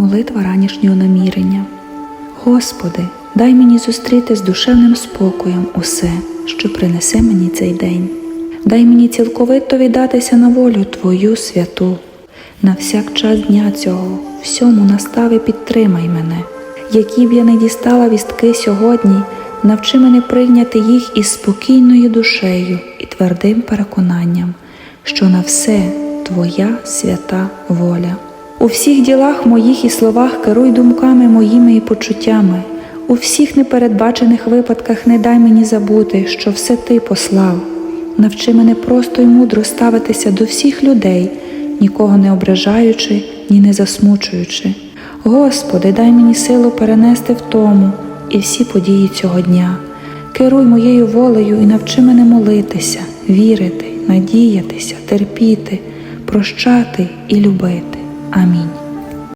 Молитва ранішнього намірення. Господи, дай мені зустріти з душевним спокоєм усе, що принесе мені цей день. Дай мені цілковито віддатися на волю Твою святу. На всяк час дня цього, всьому настави підтримай мене. Які б я не дістала вістки сьогодні, навчи мене прийняти їх із спокійною душею і твердим переконанням, що на все Твоя свята воля. У всіх ділах моїх і словах керуй думками моїми і почуттями. У всіх непередбачених випадках не дай мені забути, що все ти послав. Навчи мене просто й мудро ставитися до всіх людей, нікого не ображаючи, ні не засмучуючи. Господи, дай мені силу перенести втому і всі події цього дня. Керуй моєю волею і навчи мене молитися, вірити, надіятися, терпіти, прощати і любити. Амінь.